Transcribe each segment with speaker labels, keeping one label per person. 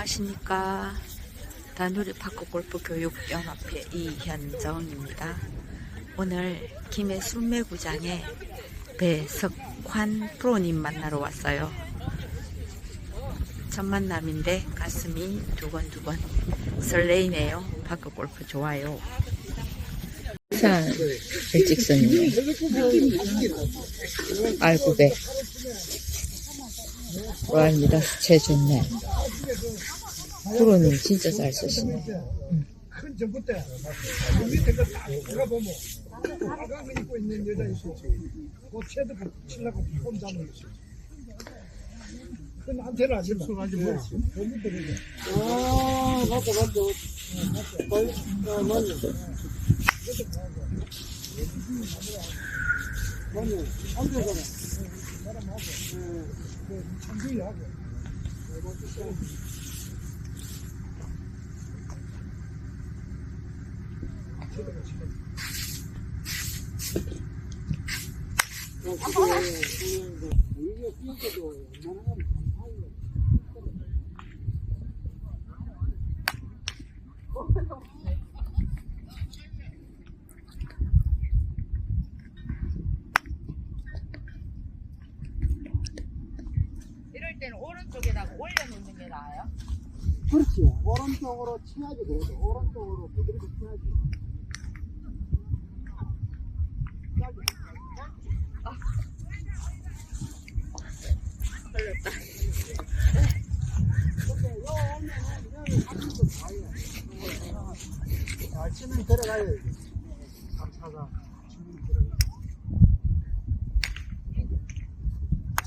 Speaker 1: 안녕하십니까. 다누리 파크 골프 교육 연합회 이현정입니다. 오늘 김해 순매구장에 배석환 프로님 만나러 왔어요. 첫 만남인데 가슴이 두근두근 설레이네요. 파크 골프 좋아요. 산 일직선이에요. R900. 와, 미라스 제 좋네. 프로님 진짜 잘 쓰시네.
Speaker 2: 큰 전부 때 밑에 거딱 들어가보면 빨간 거 입고 있는 여자 있었지. 그 채도 그 나한테는 아직 뭐그 밑에 그거
Speaker 3: 아, 맞다, 아. 맞네. 뛰어도 웬만하면 감사해요.
Speaker 4: 이럴 때는 오른쪽에다가 올려놓는 게 나아요?
Speaker 3: 그렇지. 오른쪽으로 치야지, 그래도. 오른쪽으로 부드럽게 치야지. 잘 치면 들어가요. 이게. 감사가 치면.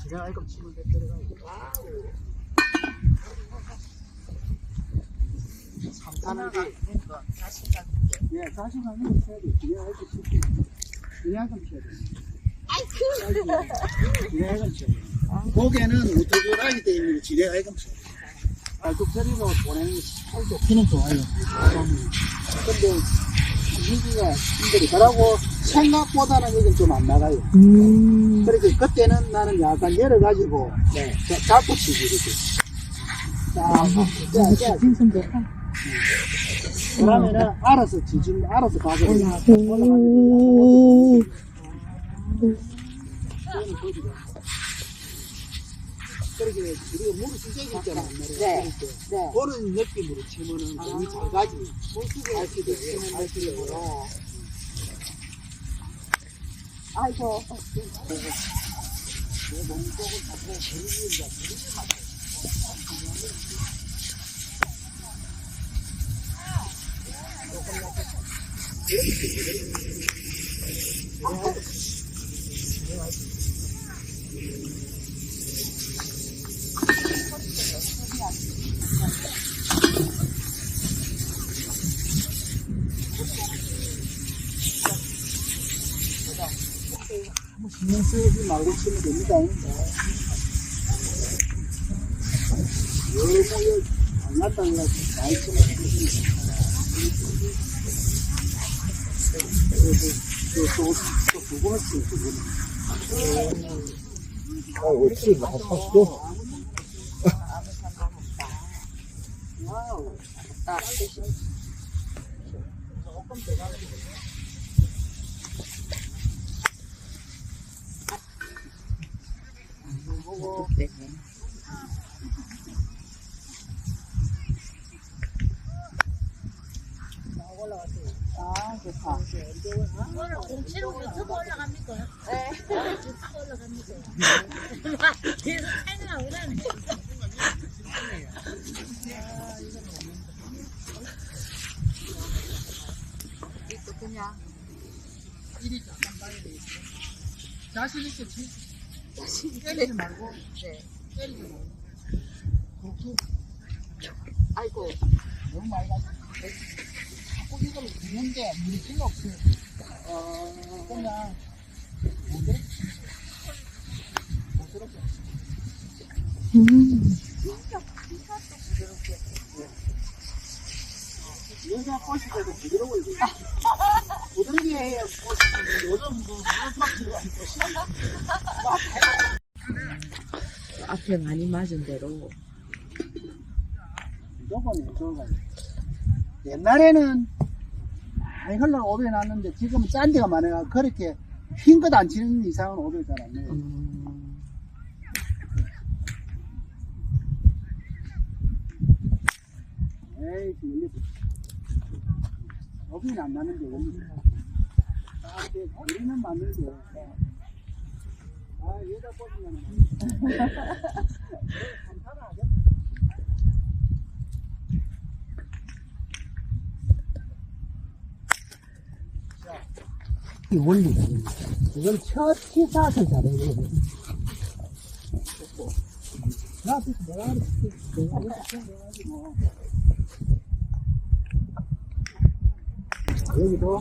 Speaker 3: 지가 알고 치면 들어가요. 와우. 삼탄하게.
Speaker 4: 그러니까 자신감 있게.
Speaker 3: 예, 있어야 돼. 지가 알고 치고. 아이쿠. 고개는 우투두라이 돼 있는 쳐야 돼. 발톱처리로 보내는 게 좋기는 좋아요. 근데 민기가 힘들이 그러고 생각보다는 이건 좀 안 나가요. 그러니까 그때는 나는 약간 열어가지고 네, 자- 잡고 치지 이렇게. 자, 자, 자,
Speaker 1: 좋다.
Speaker 3: 그러면은 알아서 지금 알아서 가고
Speaker 1: 오.
Speaker 3: 그렇게 우리가 물을 수제기 있잖아
Speaker 4: 네. 네.
Speaker 3: 그런 느낌으로 치면은 공이 잘 가지 물수제 치는 느낌으로.
Speaker 4: 아이고.
Speaker 3: 신경 쓰지 말고 치면 됩니다 열모여 안 났다 그래 많이 또두 번을 치고 두 번. 아, 어떻게 나왔어? 와우.
Speaker 4: 좋다.
Speaker 5: 오늘 공채로 유튜브 올라갑니까?
Speaker 4: 네.
Speaker 5: 유튜브 올라갑니까? 계속 촬영하고 그러네.
Speaker 4: 이거 그냥.
Speaker 3: 자신 치. 때리지 말고
Speaker 4: 네.
Speaker 3: 때리지 말고.
Speaker 4: 아이고.
Speaker 3: 너무 많이 가지. 이걸 넣는데 물이 필요 없어요. 어, 그냥 부드럽게. 여자 꽃이 요즘 그 꽃이.
Speaker 1: 앞에 많이 맞은 대로
Speaker 3: 요거는 저거. 옛날에는 많이 흘러 오래 놨는데 지금 짠 데가 많아요. 그렇게 흰것 안 치는 이상은 오래 잘안 나요.
Speaker 1: 음,
Speaker 3: 에이, 그 열리 여기는 안 나는데, 열리 아, 그, 우리는 맞는데. 아, 여자 보시면. 이 원리다. 이건 돼. 내가 알았어. 내가지고. 여기도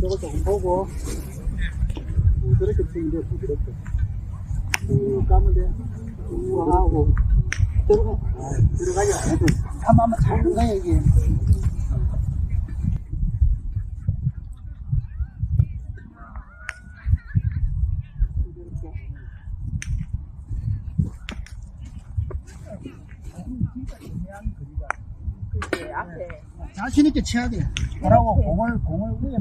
Speaker 3: 저거 조금 보고 부드럽게 돼 부드럽게 쭉 가면 돼쭉 하고 들어가 아, 들어가지 않아도 한번 잡는 거야 여기 자신 있게 쳐야 돼. 뭐라고 공을 공을 위에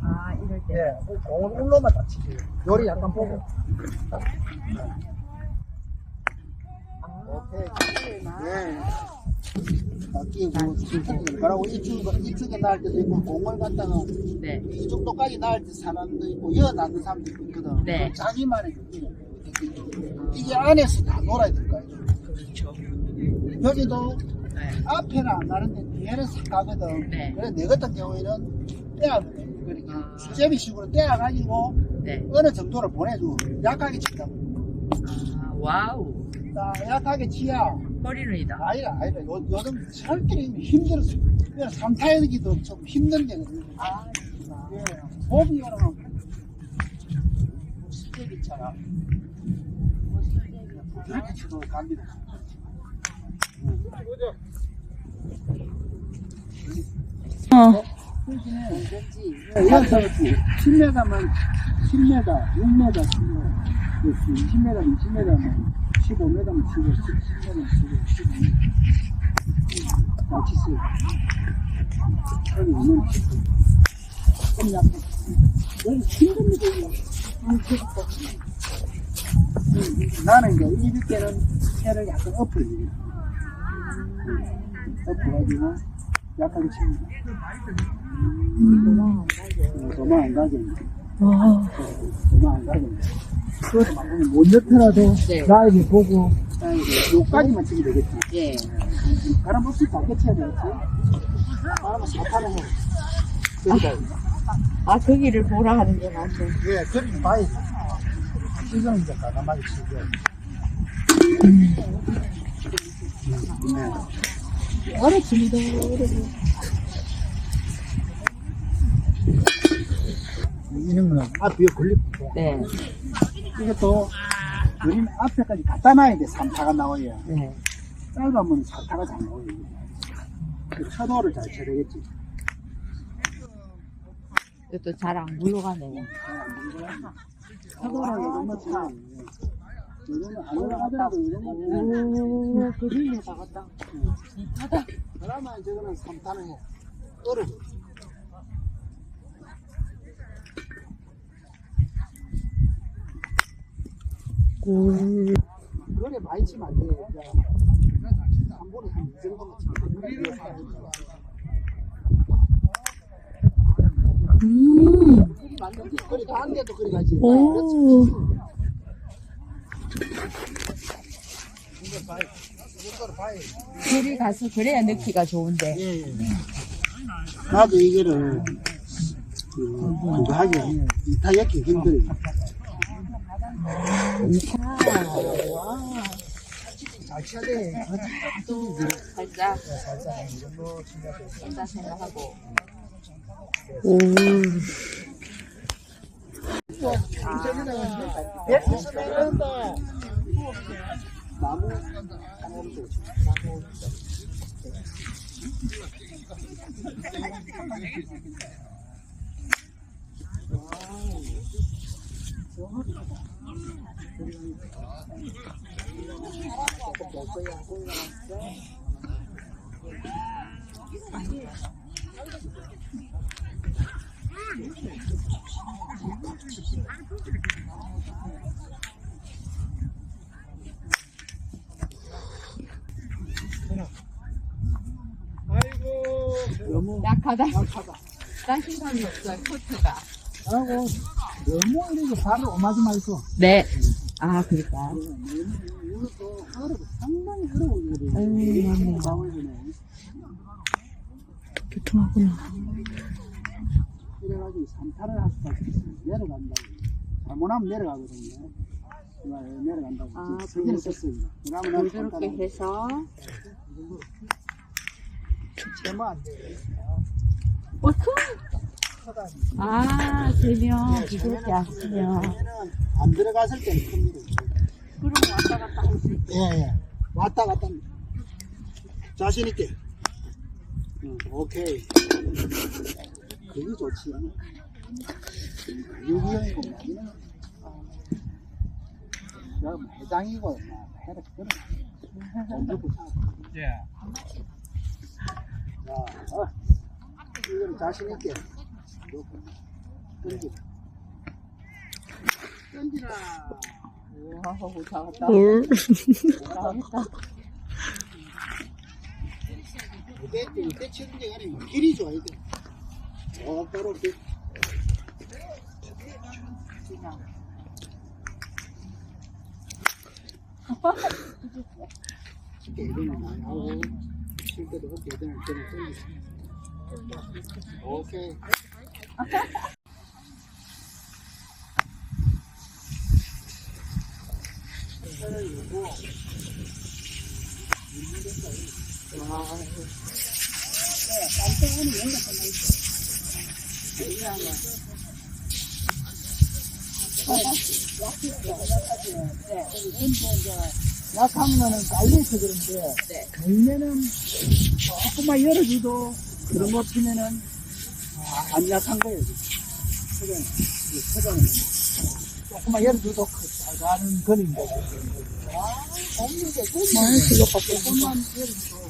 Speaker 4: 아, 이럴 때.
Speaker 3: 예, 그 공을 울로만 다 치세요. 요리 약간 보고. 오케이. 네. 지금 뭐라고 이쪽 이쪽에 나을 때도 있고 공을 갖다가
Speaker 1: 네.
Speaker 3: 이 정도까지 나을 때 사람도 있고 여 낳는 사람도 있거든.
Speaker 1: 네.
Speaker 3: 자기만의 느낌. 이게 안에서 다 놀아야 될 거야.
Speaker 1: 그렇죠.
Speaker 3: 여기도
Speaker 1: 네.
Speaker 3: 앞에는 안 나는데 뒤에는 싹 가거든.
Speaker 1: 네.
Speaker 3: 그래 내 같은 경우에는 떼어거든. 그러니까
Speaker 1: 아.
Speaker 3: 수제비식으로 떼어가지고
Speaker 1: 네.
Speaker 3: 어느 정도를 보내주고 약하게 친다고.
Speaker 1: 아, 와우.
Speaker 3: 자, 약하게 치야.
Speaker 1: 허리는이다.
Speaker 3: 아니라, 아니라. 요, 요즘 철길이 힘들었어. 그냥 삼타이기도 좀 힘든데. 아, 예. 목이 오르면 수제비처럼. 그렇게 치도 갑니다.
Speaker 1: 어.
Speaker 3: 여기서 10m만 10m, 6m, 10m, 20m, 20m만 15m만 치고 10m만 치고 15m 다 치세요. 여기 오면 좀 약간 너무 힘듭니다. 나는 이제 이럴 때는 채를 약간 엎어요. 엎어가지고 약하게 칩니다. 도망 안 가게. 도망 안 가게. 막으면 못 옆에라도
Speaker 1: 네.
Speaker 3: 라이브 보고, 요까지만 치면 되겠지.
Speaker 1: 예.
Speaker 3: 바람 없이 밖에 쳐야 되겠지. 바람은 사타는 해. 그러니까,
Speaker 1: 아, 거기를 보라 하는 게 맞죠.
Speaker 3: 예, 그렇게 봐야지. 이거는 이제 과감하게 치고. 네.
Speaker 1: 어렵습니다.
Speaker 3: 이런 거는 앞에 걸리고.
Speaker 1: 네.
Speaker 3: 이것도 그림 앞에까지 갖다 놔야 돼. 3타가 나와야.
Speaker 1: 네.
Speaker 3: 짧으면 4타가 잘 나와요. 그 천호를 잘 쳐야 되겠지.
Speaker 1: 이것도 잘 안 굴러가네요.
Speaker 3: 천호를 이런 돼. 이거는 안 올라가더라도 이런 거
Speaker 1: 오, 그림에 나갔다.
Speaker 3: 그러면 저거는 3타는 해. 떨어져.
Speaker 1: 굴.
Speaker 3: 그래 많이 치면 안 돼. 한 번에 한 이 정도만 치면 돼.
Speaker 1: 음.
Speaker 3: 그래 반대도 그래 가지.
Speaker 1: 오.
Speaker 3: 거
Speaker 1: 굴이 가서 그래야 넣기가 좋은데.
Speaker 3: 예, 예. 나도 이거를 그, 하게 이타 엮기 힘들어. 잘 쳐야 돼.
Speaker 1: 살짝,
Speaker 3: 살짝 이 정도 치면 돼.
Speaker 1: 살짝 생각하고.
Speaker 3: 나무 나무 좋지.
Speaker 2: 아이고
Speaker 3: 너무
Speaker 1: 약하다.
Speaker 3: 약하다.
Speaker 1: 자신감이 없어요, 코트가.
Speaker 3: 하고 너무 이렇게 발을 오마지 말고
Speaker 1: 네. 아, 그럴까?
Speaker 3: 이것도 하루 상당히. 가을 전에
Speaker 1: 교통하구나.
Speaker 3: 그래가지고 산타를 할 수밖에 없어요. 내려간다고. 잘못하면 내려가거든요. 내려간다고.
Speaker 1: 아, 부드럽게
Speaker 3: 산타를
Speaker 1: 해서.
Speaker 3: 되면 안 돼.
Speaker 1: 어, 아, 되면 부드럽게 하시면.
Speaker 3: 얘는 안 들어갔을 때는 큽니다.
Speaker 1: 그럼 왔다 갔다 할 수 있고.
Speaker 3: 예, 예. 왔다 갔다. 합니다. 자신있게. 응, 오케이. 그게 좋지. 유기형이고, 뭐는. 내가 뭐 회장이고, 뭐, 해라, 그런.
Speaker 2: 예.
Speaker 3: 자, 어. 이건 자신 있게. 던지. 던지라.
Speaker 1: 와, 잘했다. 잘했다.
Speaker 3: 이때, 이때 치는 게 아니고 길이 좋아, 이게. 어, 바로 그,
Speaker 1: 그냥.
Speaker 3: 쉽게 이 약하면은 깔려서 그런데, 열매는 조금만 열어줘도 그런 거 피면은 아, 안 약한 거예요. 그냥, 그냥, 조금만 열어줘도 그, 잘 가는 거리인데. 아, 없는데, 그것밖에 조금만 열어줘도.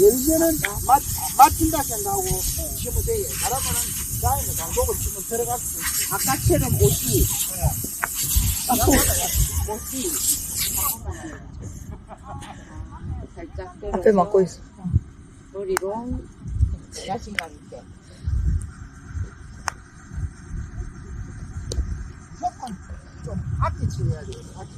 Speaker 3: 열매는 맞, 맞춘다 생각하고 치면 돼요. 잘하면은, 다음에 방법을 치면 들어갈 수 있어요.
Speaker 1: 아까처럼 옷이. 옷이. 살짝 때려.
Speaker 4: 앞에 막고 있어.
Speaker 1: 머리로 자신감 있게.
Speaker 3: 조금 좀 앞에 치워야 돼요. 앞에.